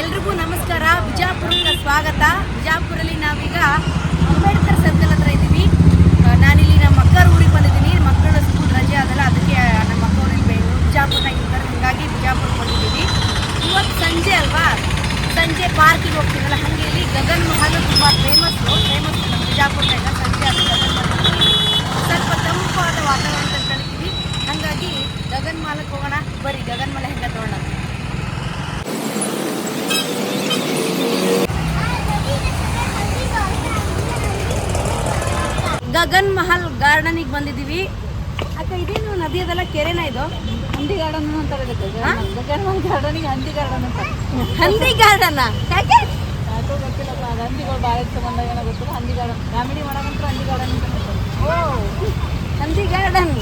ಎಲ್ರಿಗೂ ನಮಸ್ಕಾರ. ಬಿಜಾಪುರಕ್ಕೆ ಸ್ವಾಗತ. ಬಿಜಾಪುರಲ್ಲಿ ನಾವೀಗ ಅಂಬೇಡ್ಕರ್ ಸರ್ಕಲ್ ಹತ್ರ ಇದ್ದೀವಿ. ನಾನಿಲ್ಲಿ ನಮ್ಮ ಮಕ್ಕಳ ಊರಿಗೆ ಬಂದಿದ್ದೀನಿ. ಮಕ್ಕಳ ಸ್ಕೂಲ್ ರಜೆ ಆದಲ್ಲ, ಅದಕ್ಕೆ ನಮ್ಮ ಮಕ್ಕ ಬೇಕು ಬಿಜಾಪುರನಾಗ ಇರ್ತಾರೆ ಹಾಗಾಗಿ ಬಿಜಾಪುರಕ್ಕೆ ಬಂದಿದ್ದೀವಿ. ಇವತ್ತು ಸಂಜೆ ಅಲ್ವಾ? ಸಂಜೆ ಪಾರ್ಕಿಗೆ ಹೋಗ್ತೀವಲ್ಲ, ಹಂಗೆ ಇಲ್ಲಿ ಗಗನ್ ಮಹಲ್ ತುಂಬ ಫೇಮಸ್ಸು ಫೇಮಸ್ ನಮ್ಮ ಬಿಜಾಪುರನಾಗ ಸಂಜೆ ಅದು ಗಗನ್ ಮಹಲ್ ಸ್ವಲ್ಪ ತಂಪಾದ ವಾತಾವರಣದಲ್ಲಿ ಕಳಿತೀವಿ ಹಾಗಾಗಿ ಗಗನ್ ಮಾಲಕ್ಕೆ ಹೋಗೋಣ ಬರೀ ಗಗನ್ ಮಲೆ ಹೆಂಗೆ ತಗೊಳ್ಳೋಣ ಗಗನ್ ಮಹಲ್ ಈಗ ಬಂದಿದ್ದೀವಿ. ಅಕ್ಕ ಇದೇನು ನದಿ ಅದೆಲ್ಲ ಕೆರೆನ ಇದು? ಹಂದಿ ಗಾರ್ಡನ್ ಅಂತಾರೆ ಗಾರ್ಡನಿಗೆ ಹಂದಿ ಗಾರ್ಡನ್ ಅಂತ. ಹಂದಿ ಗಾರ್ಡನ್? ಯಾಕೆ? ಯಾಕೋ ಗೊತ್ತಿಲ್ಲಪ್ಪ ಅದು ಹಂದಿಗಳು ಭಾಳ ಸಂಬಂಧ ಏನೋ ಗೊತ್ತಿಲ್ಲ. ಹಂದಿ ಗಾರ್ಡನ್. ಕಾಮಿಡಿ ಹಂದಿ ಗಾರ್ಡನ್ ಓ ಹಂದಿ ಗಾರ್ಡನ್.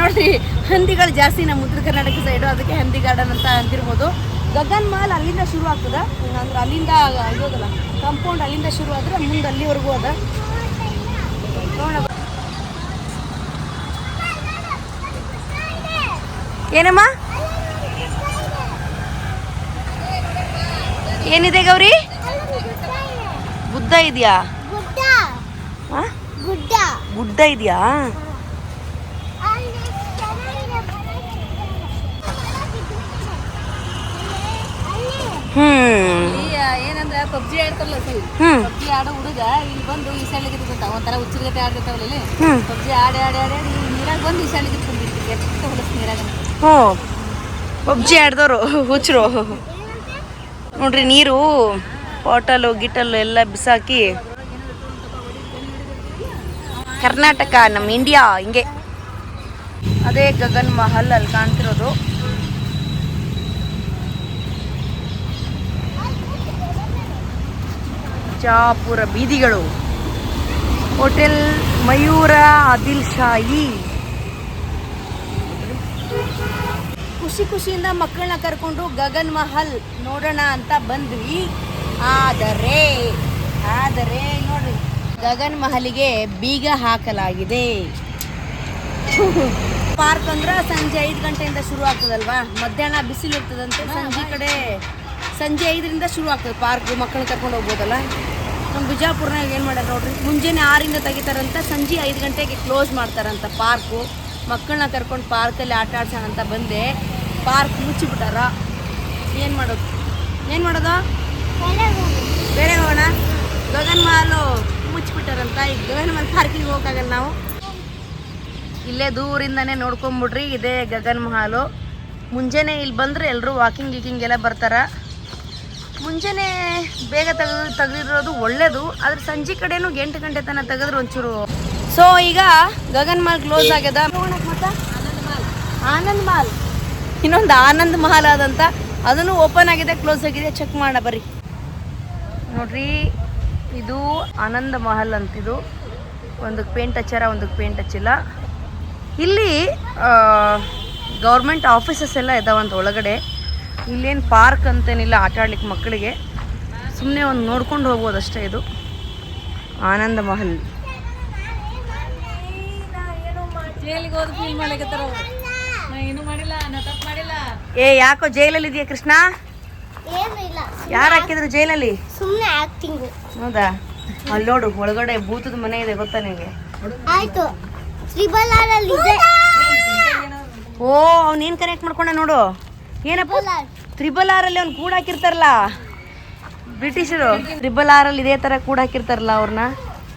ನೋಡ್ರಿ ಹಂದಿಗಳು ಜಾಸ್ತಿ ನಮ್ಮ ಉತ್ತರ ಕರ್ನಾಟಕ ಸೈಡು ಅದಕ್ಕೆ ಹಂದಿ ಗಾರ್ಡನ್ ಅಂತ ಅಂತಿರ್ಬೋದು. ಗಗನ್ ಮಾಲ್ ಅಲ್ಲಿಂದ ಶುರು ಆಗ್ತದ? ಅಂದ್ರೆ ಅಲ್ಲಿಂದ ಇರೋದಲ್ಲ ಕಾಂಪೌಂಡ್ ಅಲ್ಲಿಂದ ಶುರು ಆದ್ರೆ ಮುಂದೆ ಅಲ್ಲಿವರೆಗೂ ಅದ. ನೋಡೋಣ. ಏನಮ್ಮ? ಏನಿದೆ ಗೌರಿ? ಬುದ್ಧ ಇದೆಯಾ? ಗುಡ್ಡ ಇದೆಯಾ? ಏನಂದ್ರೆ ಪಬ್ಜಿ ಆಡ್ತಾರಲ್ಲ ಸರಿ ಪಬ್ಜಿ ಆಡೋ ಹುಡುಗ ಇಲ್ಲಿ ಬಂದು ಈ ಶಾಲೆಗೆ ಒಂಥರ ಹುಚ್ಚರ್ಗತೆ ಆಡ್ತಿರ್ತಾವಲ್ಲ ಇಲ್ಲಿ. ಪಬ್ಜಿ ಆಡಿ ಆಡಿ ಆಡಿ ಆಡಿ ನೀರಾಗ ಬಂದು ಈ ಶಾಲೆಗೆ ಹೊಲಸ್ ನೀರಾಗ ಹ್ಞೂ ಪಬ್ಜಿ ಆಡ್ದವ್ರು ಹುಚ್ಚರು ನೋಡ್ರಿ ನೀರು ಬಾಟಲು ಗಿಟಲು ಎಲ್ಲ ಬಿಸಾಕಿ. ಕರ್ನಾಟಕ ನಮ್ಮ ಇಂಡಿಯಾ, ಹಿಂಗೆ. ಅದೇ ಗಗನ್ ಮಹಲ್ ಅಲ್ಲಿ ಕಾಣ್ತಿರೋದು. ಚಾಪುರ ಬೀದಿಗಳು. ಹೋಟೆಲ್ ಮಯೂರ ಆದಿಲ್ ಶಾಹಿ ಖುಷಿ ಖುಷಿಯಿಂದ ಮಕ್ಕಳನ್ನ ಕರ್ಕೊಂಡು ಗಗನ್ ಮಹಲ್ ನೋಡೋಣ ಅಂತ ಬಂದ್ವಿ. ಆದರೆ ಆದರೆ ನೋಡ್ರಿ ಗಗನ್ ಮಹಲಿಗೆ ಬೀಗ ಹಾಕಲಾಗಿದೆ. ಪಾರ್ಕ್ ಅಂದ್ರೆ ಸಂಜೆ ಐದು ಗಂಟೆಯಿಂದ ಶುರು ಆಗ್ತದಲ್ವಾ? ಮಧ್ಯಾಹ್ನ ಬಿಸಿಲು ಇರ್ತದಂತೆ ಸಂಜೆ ಕಡೆ ಸಂಜೆ ಐದರಿಂದ ಶುರು ಆಗ್ತದೆ ಪಾರ್ಕ್ ಮಕ್ಕಳನ್ನ ಕರ್ಕೊಂಡು ಹೋಗ್ಬೋದಲ್ಲ? ನಮ್ಮ ಬಿಜಾಪುರ್ನಾಗ ಏನು ಮಾಡ್ಯಾರ ನೋಡ್ರಿ ಮುಂಜಾನೆ ಆರಿಂದ ತೆಗಿತಾರಂತ ಸಂಜೆ ಐದು ಗಂಟೆಗೆ ಕ್ಲೋಸ್ ಮಾಡ್ತಾರಂತ ಪಾರ್ಕು. ಮಕ್ಕಳನ್ನ ಕರ್ಕೊಂಡು ಪಾರ್ಕಲ್ಲಿ ಆಟ ಆಡ್ಸೋಣ ಅಂತ ಬಂದೆ. ಪಾರ್ಕ್ ಮುಚ್ಚಿಬಿಟ್ಟಾರ. ಏನು ಮಾಡೋದು? ಏನು ಮಾಡೋದು? ಬೇರೆ ಹೋಗೋಣ. ಗಗನ್ ಮಾಲು ಮುಚ್ಚಿಬಿಟ್ಟಾರಂತ. ಈಗ ಗಗನ್ ಮಾಲ್ ಪಾರ್ಕಿಗೆ ಹೋಗೋಕ್ಕಾಗಲ್ಲ ನಾವು. ಇಲ್ಲೇ ದೂರಿಂದನೇ ನೋಡ್ಕೊಂಬಿಡ್ರಿ. ಇದೇ ಗಗನ್ ಮಾಲು. ಮುಂಜಾನೆ ಇಲ್ಲಿ ಬಂದರೆ ಎಲ್ಲರೂ ವಾಕಿಂಗ್ ಗೀಕಿಂಗ್ ಎಲ್ಲ ಬರ್ತಾರ. ಮುಂಜಾನೆ ಬೇಗ ತೆಗೆದು ತೆಗೆದಿರೋದು ಒಳ್ಳೇದು. ಆದ್ರೆ ಸಂಜೆ ಕಡೆನೂ ಎಂಟು ಗಂಟೆ ತನಕ ತೆಗೆದ್ರೆ ಒಂಚೂರು. ಸೊ ಈಗ ಗಗನ್ ಮಾಲ್ ಕ್ಲೋಸ್ ಆಗ್ಯದ. ಆನಂದ್ ಮಹಲ್ ಇನ್ನೊಂದು ಆನಂದ್ ಮಹಲ್ ಆದಂತ? ಅದನ್ನು ಓಪನ್ ಆಗಿದೆ ಕ್ಲೋಸ್ ಆಗಿದೆ ಚೆಕ್ ಮಾಡ ಬರ್ರಿ. ನೋಡ್ರಿ ಇದು ಆನಂದ ಮಹಲ್ ಅಂತಿದು. ಒಂದಕ್ಕೆ ಪೇಂಟ್ ಹಚ್ಚಾರ ಒಂದಕ್ಕೆ ಪೇಂಟ್ ಹಚ್ಚಿಲ್ಲ. ಇಲ್ಲಿ ಗೌರ್ಮೆಂಟ್ ಆಫೀಸಸ್ ಎಲ್ಲ ಇದಾವಂತ ಒಳಗಡೆ. ಇಲ್ಲೇನು ಪಾರ್ಕ್ ಅಂತೇನಿಲ್ಲ ಆಟ ಆಡ್ಲಿಕ್ಕೆ ಮಕ್ಕಳಿಗೆ. ಸುಮ್ಮನೆ ಒಂದು ನೋಡ್ಕೊಂಡು ಹೋಗ್ಬೋದು ಅಷ್ಟೇ ಇದು. ಆನಂದ ಮಹಲ್. ಜೈಲಿಗೆ ಹೋದ್ ಫೀಲ್ ಮಾಡ್ಲಿಕತ್ತಾರ ಏನು ಏನೂ ಮಾಡಿಲ್ಲ ನಾ ತಪ್ಪು ಮಾಡಿಲ್ಲ. ಏ ಯಾಕೋ ಜೈಲಲ್ಲಿ ಇದೆಯಾ ಕೃಷ್ಣ? ಏನು ಇಲ್ಲ ಯಾರು ಹಾಕಿದ್ರು ಜೈಲಲ್ಲಿ? ಸುಮ್ಮನೆ ಆಕ್ಟಿಂಗ್ ಹೌದಾ? ಅಲ್ಲಿ ನೋಡು ಒಳಗಡೆ ಭೂತದ ಮನೆ ಇದೆ ಗೊತ್ತಾ ನಿಮಗೆ ಆಯ್ತು. ತ್ರಿಬಲ್ ಆರ್ ಅಲ್ಲಿ ಇದೆ. ಓ ಅವ್ನೇನು ಕನೆಕ್ಟ್ ಮಾಡ್ಕೊಂಡ ನೋಡು. ಏನಪ್ಪ? Triple R. ಅಲ್ಲಿ ಅವ್ನು ಕೂಡ ಹಾಕಿರ್ತಾರಲ್ಲ? ಬ್ರಿಟಿಷರು. ತ್ರಿಬಲ್ ಆರ್ ಅಲ್ಲಿ ಇದೇ ತರ ಕೂಡ ಹಾಕಿರ್ತಾರಲ್ಲ ಅವ್ರನ್ನ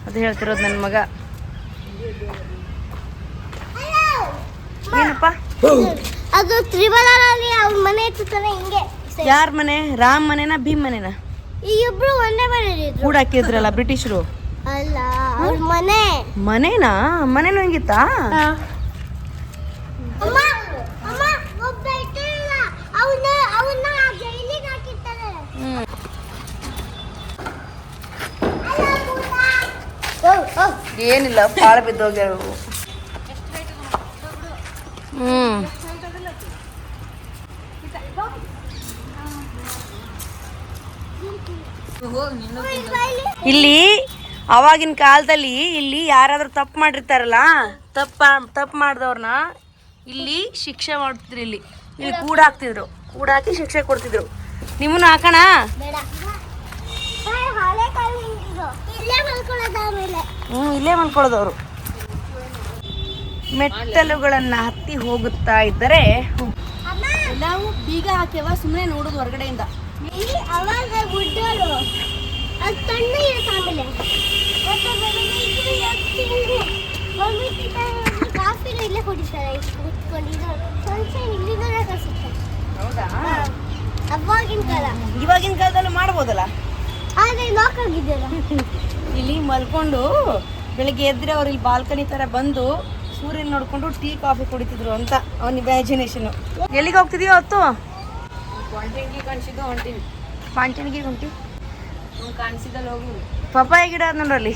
ಅದು ಹೇಳ್ತಿರೋದು ನನ್ನ ಮಗ. ಏನಪ್ಪ? ಅದು ತ್ರಿಬಲ್ ಅಲ್ಲಿ ಅವ್ರ ಮನೆ ಇರ್ತದೆ ಹಿಂಗೆ ಯಾರ ಮನೆ? ರಾಮ್ ಮನೆನಾ ಭೀಮ್ ಮನೆನಾ? ಈ ಇಬ್ರು ಒಂದೇ ಮನೆ ಇದ್ರು. ಕೂಡ ಹಾಕಿದ್ರಲ್ಲ ಬ್ರಿಟಿಷರು? ಅಲ್ಲ ಅವ್ರ ಮನೆ. ಮನೆನಾ? ಮನೆನೂ ಹಿಂಗಿತ್ತಾ? ಏನಿಲ್ಲ ಪಾಳ ಬಿದ್ದೋಗ್ಯಾವ. ಹ್ಮ್. ಇಲ್ಲಿ ಅವಾಗಿನ ಕಾಲದಲ್ಲಿ ಇಲ್ಲಿ ಯಾರಾದ್ರೂ ತಪ್ಪು ಮಾಡಿರ್ತಾರಲ್ಲ ತಪ್ಪ ತಪ್ಪು ಮಾಡಿದವ್ರನ್ನ ಇಲ್ಲಿ ಶಿಕ್ಷೆ ಮಾಡ್ತಿದ್ರು ಇಲ್ಲಿ. ಇಲ್ಲಿ ಕೂಡ ಹಾಕ್ತಿದ್ರು. ಕೂಡ ಹಾಕಿ ಶಿಕ್ಷೆ ಕೊಡ್ತಿದ್ರು. ನಿಮ್ಮನ್ನ ಹಾಕೋಣ? ಹ್ಞೂ ಇಲ್ಲೇ ಮಲ್ಕೊಳ್ಳೋದವರು ಮೆಟ್ಟಲುಗಳನ್ನು ಹತ್ತಿ ಹೋಗುತ್ತಾ ಇದ್ದರೆ ನಾವು ಬೀಗ ಹಾಕ್ಯವ ಸುಮ್ಮನೆ ನೋಡುದು ಹೊರಗಡೆಯಿಂದ. ಇವಾಗಿನ ಕಾಲದಲ್ಲಿ ಮಾಡ್ಬೋದಲ್ಲ? ಇಲ್ಲಿ ಮಲ್ಕೊಂಡು ಬೆಳಿಗ್ಗೆ ಎದ್ರೆ ಅವ್ರು ಇಲ್ಲಿ ಬಾಲ್ಕನಿ ತರ ಬಂದು ಸೂರ್ಯನ ನೋಡ್ಕೊಂಡು ಟೀ ಕಾಫಿ ಕುಡಿತಿದ್ರು ಅಂತ ಅವನ ಇಮ್ಯಾಜಿನೇಷನ್ ಎಲ್ಲಿಗೆ ಹೋಗ್ತಿದ್ಯ ಹೊತ್ತು? ಪಾಂಟಿನ್ಗಿ ಕಾಣಿಸಿದ್ದು ಹೊಂಟೀನಿ ಪಾಂಟಿನ್ಗಿ ಹೊಂಟಿ. ಕಾಣಿಸಿದಲ್ಲಿ ಹೋಗಿ. ಪಪ್ಪಾಯ ಗಿಡ ಅದ್ ನೋಡ್ರಲ್ಲಿ.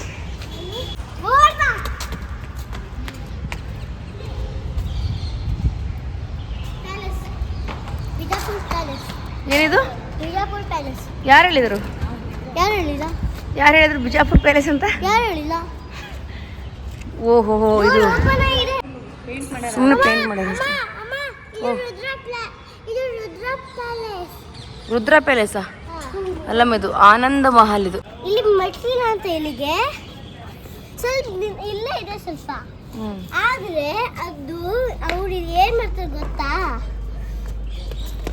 ಏನಿದು? ಬಿಜಾಪುರ ಪ್ಯಾಲೇಸ್ ಯಾರು ಹೇಳಿದ್ರು? ಯಾರು ಹೇಳಿಲ್ಲ? ಯಾರು ಹೇಳಿದ್ರು ಬಿಜಾಪುರ್ ಪ್ಯಾಲೇಸ್ ಅಂತ? ಯಾರು ಹೇಳಿಲ್ಲ? ಓಹೋ ಹೋ ಇದು ಸುಮ್ಮನೆ ಪೇಂಟ್ ಮಾಡೋದು ಅಮ್ಮ ಅಮ್ಮ ಇದು ರುದ್ರ ಪ್ಯಾಲೇಸ್. ಅಲ್ಲಮ್ಮ ಇದು ಆನಂದ ಮಹಲ್ ಇದು. ಇಲ್ಲಿ ಮೆಟ್ಲಿನ ಅಂತ ಇಲ್ಲಿಗೆ ಸ್ವಲ್ಪ ಇಲ್ಲ ಇದೆ ಸ್ವಲ್ಪ. ಆದ್ರೆ ಅದು ಅವ್ರು ಏನ್ ಮಾಡ್ತಾರೆ ಗೊತ್ತಾ?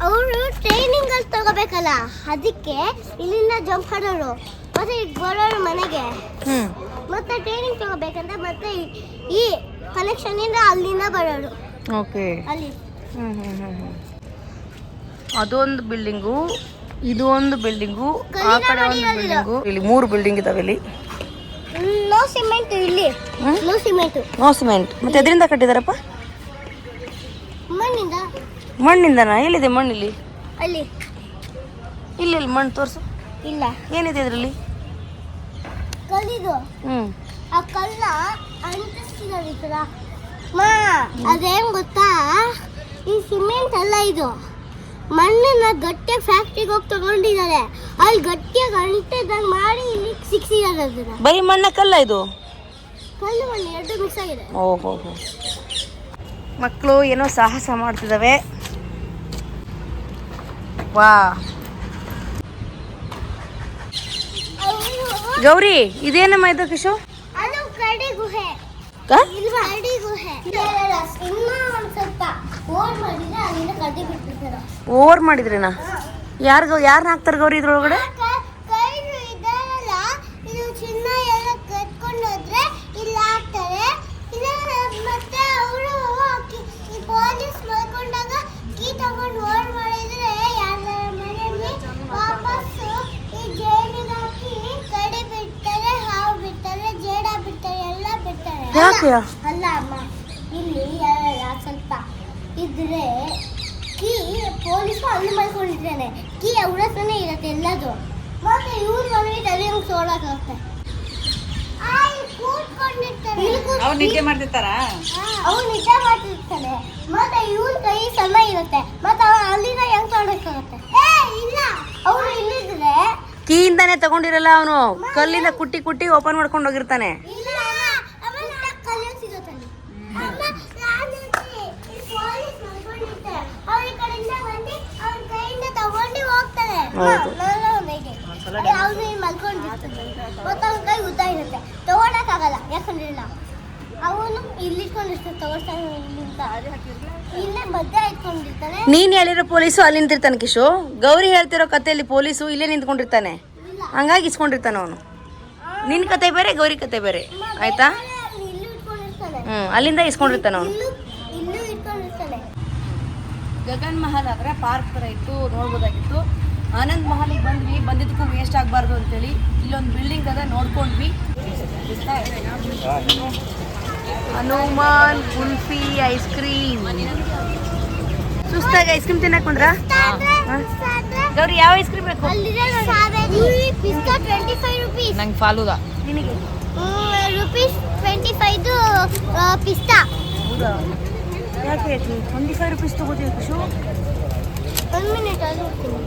ಅವರು ಟ್ರೈನಿಂಗ್ ಅಲ್ಲಿ ತಗೋಬೇಕಲ್ಲ ಅದಕ್ಕೆ ಇಲ್ಲಿಂದ ಜಂಪ್ ಮಾಡೋರು. ಮತ್ತೆ ಈಗ ಬರೋರು ಮನೆಗೆ. ಮತ್ತೆ ಟ್ರೈನಿಂಗ್ ತಗೋಬೇಕಂತ ಮತ್ತೆ ಈ- ಈ ಕನೆಕ್ಷನ್ ಇಂದ ಅಲ್ಲಿಂದ ಬರೋರು. ಓಕೆ. ಅಲ್ಲಿ. ಹ್ಮ್ ಹ್ಮ್ ಹ್ಮ್. ಅದೊಂದು ಬಿಲ್ಡಿಂಗು ಇದು ಒಂದು ಬಿಲ್ಡಿಂಗು ಆ ಕಡೆ ಒಂದು ಬಿಲ್ಡಿಂಗು. ಇಲ್ಲಿ ಮೂರು ಬಿಲ್ಡಿಂಗ್ ಇದಾವೆ ಇಲ್ಲಿ. ನೋ ಸಿಮೆಂಟ್ ಇಲ್ಲಿ? ನೋ ಸಿಮೆಂಟ್ ನೋ ಸಿಮೆಂಟ್ ಮತ್ತೆ ಎದರಿಂದ ಕಟ್ಟಿದಾರಪ್ಪ? ಮಣ್ಣಿಂದ. ಮಣ್ಣಿಂದನಾ? ಎಲ್ಲಿದೆ ಮಣ್ಣಿಲ್ಲಿ ಅಲ್ಲಿ. ಇಲ್ಲಿ ಇಲ್ಲಿ ಮಣ್ಣು ತೋರಿಸು. ಇಲ್ಲ. ಏನಿದೆ ಇದರಲ್ಲಿ? ಕಲ್ಲಿದು. ಹ್ಮ್. ಆ ಕಲ್ಲ ಅಂಟಿಸ್ತಿದ್ದಾರೆ ಈ ಥರ. ಮಾ ಅದೇನ್ ಗೊತ್ತಾ? ಈ ಸಿಮೆಂಟ್ ಅಲ್ಲ ಇದು. ಮಣ್ಣನ್ನ ಗಟ್ಟಿಯಾಗಿ ಫ್ಯಾಕ್ಟ್ರಿಗೆ ಹೋಗಿ ತಗೊಂಡಿದ್ದಾರೆ. ಅಲ್ಲಿ ಗಟ್ಟಿಯಾಗಿ ಅಂಟಿದಂಗೆ ಮಾಡಿ ಇಲ್ಲಿ ಸಿಕ್ಸಿದ್ದಾರೆ ಅದನ್ನ. ಬರೀ ಮಣ್ಣ ಕಲ್ಲ ಇದು? ಕಲ್ಲು ಮಣ್ಣು ಎರಡು ಮಿಕ್ಸ್ ಆಗಿದೆ ಓಹೋ ಮಕ್ಕಳು ಏನೋ ಸಾಹಸ ಮಾಡ್ತಿದ್ದಾವೆ ವಾ ಅವ್ರು- ಗೌರಿ ಇದೇನಮ್ಮ ಇದು ಕಿಶು? ಅದು ಕರಡಿ ಗುಹೆ. ಕರಡಿ ಗುಹೆ. ಓವರ್ ಮಾಡಿದ್ರೇನಾ? ಯಾರು ಯಾರನ್ನ ಹಾಕ್ತಾರೆ ಗೌರಿ ಇದ್ರೊಳಗಡೆ ಕೈನು ಇದೆಲ್ಲ ಇದು ಚಿನ್ನ ಎಲ್ಲ ಕಟ್ಕೊಂಡು ಹೋದ್ರೆ ಇಲ್ಲಿ ಹಾಕ್ತಾರೆ ಇಲ್ಲ ಮತ್ತೆ ಅವರು ಈ ಪೊಲೀಸ್ ಮಾಡ್ಕೊಂಡಾಗ ಕೀ ತಗೊಂಡು ಓಡ್ ಮಾಡಿದ್ರೆ ಯಾರ ಮನೆಯಲ್ಲಿ ವಾಪಸ್ಸು ಈ ಜೈಲಿಗೆ ಹಾಕಿ ಕಡಿ ಬಿಡ್ತಾರೆ ಹಾವು ಬಿಡ್ತಾರೆ ಜೇಡ ಬಿಡ್ತಾರೆ ಎಲ್ಲ ಬಿಡ್ತಾರೆ ಅಲ್ಲ ಅಮ್ಮ ಇಲ್ಲಿ ಸ್ವಲ್ಪ ಇದ್ರೆ ಕೀ ಪೊಲೀಸು ಅಲ್ಲಿ ಮಾಡ್ಕೊಂಡಿದ್ದಾನೆ. ಕೀ ಅವ್ರ ಹತ್ರನೇ ಇರತ್ತೆ ಎಲ್ಲದು ಮತ್ತೆ ಇವ್ರ ಮನೆಗೆ ತಲೆ ಹಂಗೆ ಸೋಡಾಗುತ್ತೆ ಅವ್ರು ನಿದ್ದೆ ಮಾಡ್ತಿರ್ತಾರ? ಅವ್ನು ನಿಜ ಮಾಡ್ತಿರ್ತಾನೆ ಮತ್ತೆ ಇವ್ರ ಕೈ ಸಣ್ಣ ಇರುತ್ತೆ. ಮತ್ತೆ ಅವ ಅಲ್ಲಿಂದ ಹೆಂಗ್ ತೊಡಕಾಗುತ್ತೆ ಏ ಇಲ್ಲ. ಅವ್ರು ಇಲ್ಲಿದ್ರೆ ಕೀಯಿಂದಾನೆ ತಗೊಂಡಿರಲ್ಲ ಅವನು. ಕಲ್ಲಿಂದ ಕುಟ್ಟಿ ಕುಟ್ಟಿ ಓಪನ್ ಮಾಡ್ಕೊಂಡು ಹೋಗಿರ್ತಾನೆ. ಇಲ್ಲ ಇರುತ್ತೆ. ತಗೊಳಕ್ಕಾಗಲ್ಲ. ಯಾಕಂದ್ರೆ ಅವನು ಇಲ್ಲಿ ಇಟ್ಕೊಂಡಿರ್ತಾನೆ ತಗೊಳ್ತಾನೆ ಇಲ್ಲಿಂದ ಇಲ್ಲೇ ಮಧ್ಯ ಇಟ್ಕೊಂಡಿರ್ತಾನೆ. ನೀನ್ ಹೇಳಿರೋ ಪೊಲೀಸು ಅಲ್ಲಿ ನಿಂತಿರ್ತಾನೆ ಕಿಶು. ಗೌರಿ ಹೇಳ್ತಿರೋ ಕಥೆಯಲ್ಲಿ ಪೊಲೀಸು ಇಲ್ಲೇ ನಿಂತ್ಕೊಂಡಿರ್ತಾನೆ. ಹಂಗಾಗಿ ಇಸ್ಕೊಂಡಿರ್ತಾನೆ ಅವನು. ನಿನ್ ಕತೆ ಬೇರೆ ಗೌರಿ ಕತೆ ಬೇರೆ. ಆಯ್ತಾ? ಅವ್ನು ಇಲ್ಲೂ ಇಟ್ಕೊಂಡಿರ್ತಾನೆ. ಹ್ಮ್ ಅಲ್ಲಿಂದ ಇಸ್ಕೊಂಡಿರ್ತಾನೆ ಅವನು. ಇಲ್ಲೂ ಇಲ್ಲೂ ಇಟ್ಕೊಂಡಿರ್ತಾನೆ. ಗಗನ್ ಮಹಲ್ ಆದ್ರೆ ಪಾರ್ಕ್ ತರ ಇತ್ತು ನೋಡ್ಬೋದಾಗಿತ್ತು. ಆನಂದ್ ಮಹಲಿಗೆ ಬಂದ್ವಿ ಬಂದಿದ್ದಕ್ಕೂ ವೇಸ್ಟ್ ಆಗಬಾರ್ದು ಅಂತೇಳಿ ಇಲ್ಲೊಂದು ಬಿಲ್ಡಿಂಗ್ ಅದ ನೋಡ್ಕೊಂಡ್ವಿ. ಹನುಮಾನ್ ಕುಲ್ಫಿ ಐಸ್ ಕ್ರೀಮ್ ಸುಸ್ತಾಗಿ ಐಸ್ ಕ್ರೀಮ್ ತಿನ್ನಕ್ ಬಂದ್ರ? ಗೌರಿ ಯಾವ ಐಸ್ ಕ್ರೀಮ್ ಬೇಕು? ಅಲ್ಲಿದೆ ನೋಡಿ ಪಿಸ್ತಾ ಟ್ವೆಂಟಿ ಫೈವ್ ರುಪೀಸ್ ನಂಗೆ ಫಾಲೂದ. ನಿನಗೆ? ರುಪೀಸ್ ಟ್ವೆಂಟಿ ಫೈವ್ದು ಪಿಸ್ತಾ ಯಾಕೆ ಟ್ವೆಂಟಿ ಫೈವ್ ರುಪೀಸ್ ತಗೋತೀವಿ ಖುಷು? ಒಂದು ಮಿನಿಟ್ ಅದು ಹೋಗ್ತೀನಿ.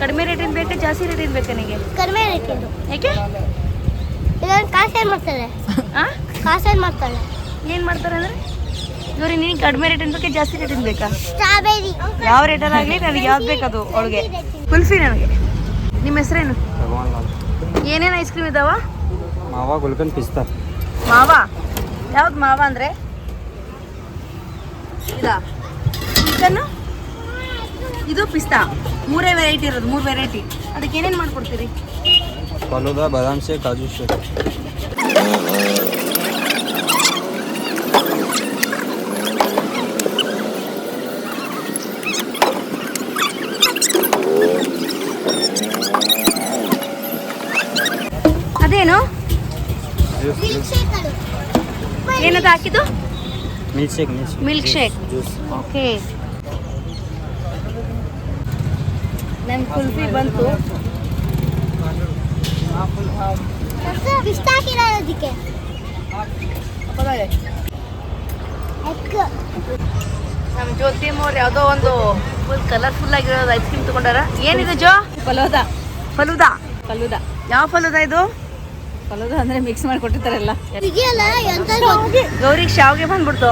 ಕಡಿಮೆ ರೇಟಿನ ಬೇಕಾ ಜಾಸ್ತಿ ರೇಟಿನ ಬೇಕಾ ನಿಮಗೆ ಕಡಿಮೆ ರೇಟ್ ಇದು ಯಾಕೆ ಇದೊಂದು ಕಾಸೇನು ಮಾಡ್ತಾರೆ? ಆ? ಕಾಸೇನು ಮಾಡ್ತಾರೆ? ಏನು ಮಾಡ್ತಾರೆ ಅಂದ್ರೆ? ಇವ್ರಿ ನೀನು ಕಡಿಮೆ ರೇಟಿನ ಬೇಕಾ ಜಾಸ್ತಿ ರೇಟಿನ ಬೇಕಾ? ಸ್ಟ್ರಾಬೆರಿ. ಯಾವ ರೇಟಲ್ಲಾಗಲಿ ನನಗೆ ಯಾವ್ದು ಬೇಕದು ಅವಳಿಗೆ. ಕುಲ್ಫಿ ನನಗೆ. ನಿಮ್ಮ ಹೆಸರೇನು? ಏನೇನು ಐಸ್ ಕ್ರೀಮ್ ಇದಾವ? ಮಾವ ಗುಲ್ಕನ್ ಪಿಸ್ತಾ. ಮಾವ? ಯಾವ್ದು ಮಾವ ಅಂದರೆ? ಇದಾ. ಚಿಕನ್ನು? ಇದು ಪಿಸ್ತಾ. ಮೂರೇ ವೆರೈಟಿ ಇರೋದು ಮೂರು ವೆರೈಟಿ ಅದಕ್ಕೆ ಏನೇನು ಮಾಡ್ಕೊಡ್ತೀರಿ? ಫಲೂದ ಬಾದಾಮ್ ಶೇಕ್ ಕಾಜು ಶೇಕ್. ಅದೇನು? ಏನದು ಹಾಕಿದ್ದು? Milk shake milk shake okay ನನ್ನ ಕುಲ್ಫಿ ಬಂತು. ಅದಕ್ಕೆ. ನಮ್ಮ ಜ್ಯೋತಿ ಅವ್ರು ಯಾವುದೋ ಒಂದು ಫುಲ್ ಕಲರ್ಫುಲ್ ಆಗಿರೋದು ಐಸ್ ಕ್ರೀಮ್ ತಗೊಂಡಾರ? ಏನಿದೆ ಜೋ? ಫಲೋದ. ಫಲೂದಾ? ಫಲೂದ. ಯಾವ ಫಲೂದ ಇದು? ಫಲೂದ ಅಂದ್ರೆ ಮಿಕ್ಸ್ ಮಾಡಿ ಕೊಟ್ಟಿರ್ತಾರಲ್ಲ ಗೌರಿಗೆ ಶಾವ್ಗೆ ಬಂದ್ಬಿಡ್ತು.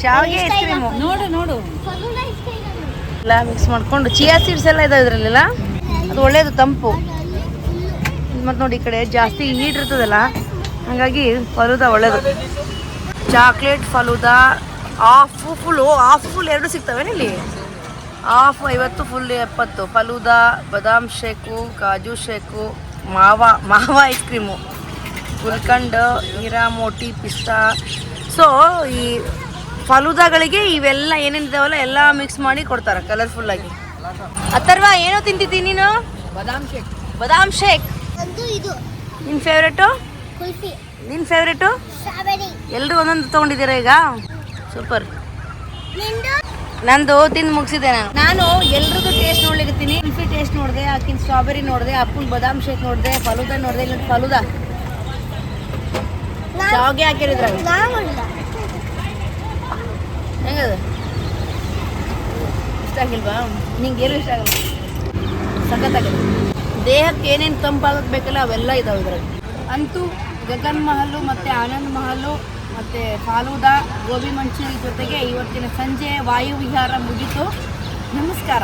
ಶಾವ್ಗೆ ಐಸ್ ಕ್ರೀಮು ನೋಡು ನೋಡು. ಎಲ್ಲ ಮಿಕ್ಸ್ ಮಾಡ್ಕೊಂಡು. ಚಿಯಾ ಸೀಡ್ಸ್ ಎಲ್ಲ ಇದಾವೆ ಇದರಲ್ಲೆಲ್ಲ? ಅದು ಒಳ್ಳೇದು ತಂಪು. ಮತ್ತು ನೋಡಿ ಈ ಕಡೆ ಜಾಸ್ತಿ ಹೀಟ್ ಇರ್ತದಲ್ಲ ಹಾಗಾಗಿ ಫಲೂದಾ ಒಳ್ಳೇದು. Chocolate falooda half full half full ಎರಡು ಸಿಗ್ತವೆ ಇಲ್ಲಿ? ಹಾಫ್ ಐವತ್ತು ಫುಲ್ ಎಪ್ಪತ್ತು. ಫಲೂದಾ ಬಾದಾಮ್ ಶೇಕು ಕಾಜು ಶೇಕು ಮಾವ ಮಾವ ಐಸ್ ಕ್ರೀಮು ಗುಲ್ಕಂಡ್ ಹಿರಾಮೋಟಿ ಪಿಸ್ತಾ. ಸೊ ಈ ಫಲೂದಾಗಳಿಗೆ ಇವೆಲ್ಲ ಏನೇನಿದಾವಲ್ಲ ಎಲ್ಲ ಮಿಕ್ಸ್ ಮಾಡಿ ಕೊಡ್ತಾರೆ ಕಲರ್ಫುಲ್ಲಾಗಿ ಅಥರ್ವ ಏನೋ ತಿಂತಿದ್ದೀನಿ ನೀನು? ಬದಾಮ್ ಶೇಕ್. ಬದಾಮ್ ಶೇಕ್. ನಿನ್ ಇದು. ನಿನ್ನ ಫೇವ್ರೇಟು ನಿನ್ ನಿನ್ನ ಫೇವ್ರೇಟು ಸ್ಟ್ರಾಬೆರಿ. ಎಲ್ಲರೂ ಒಂದೊಂದು ತೊಗೊಂಡಿದ್ದೀರಾ ಈಗ? ಸೂಪರ್. ನಿಂದು? ನಂದು ತಿಂದು ಮುಗಿಸಿದೆ ನಾನು. ನಾನು ಎಲ್ರದ್ದು ಟೇಸ್ಟ್ ನೋಡ್ಲಿಕ್ಕೆ ಕುಲ್ಫಿ ಟೇಸ್ಟ್ ನೋಡಿದೆ ಆಕಿನ ಸ್ಟ್ರಾಬೆರಿ ನೋಡಿದೆ ಅಪ್ಪನ ಬದಾಮ್ ಶೇಕ್ ನೋಡಿದೆ ಫಲೂದಾ ನೋಡಿದೆ ಇಲ್ಲ ಫಲೂದಾ. ಶಾವ್ಗೆ ಹಾಕಿರಿದ್ರಾಗ. ನಾವು ಹೆಂಗದ? ಇಷ್ಟ ಆಗಿಲ್ವಾ? ನಿಂಗೆ ಏನು ಇಷ್ಟ ಆಗಲ್ಲ. ಸಖತ್ತಾಗಿದೆ ದೇಹಕ್ಕೆ ಏನೇನು ತಂಪಾಗಕ್ಕೆ ಬೇಕಲ್ಲ ಅವೆಲ್ಲ ಇದಾವೆ ಇದ್ರಲ್ಲಿ. ಅಂತೂ ಗಗನ್ ಮಹಲು ಮತ್ತು ಆನಂದ್ ಮಹಲು ಮತ್ತು ಫಾಲೂದಾ ಗೋಬಿ ಮಂಚೂರಿ ಜೊತೆಗೆ ಇವತ್ತಿನ ಸಂಜೆ ವಾಯುವಿಹಾರ ಮುಗೀತು. ನಮಸ್ಕಾರ.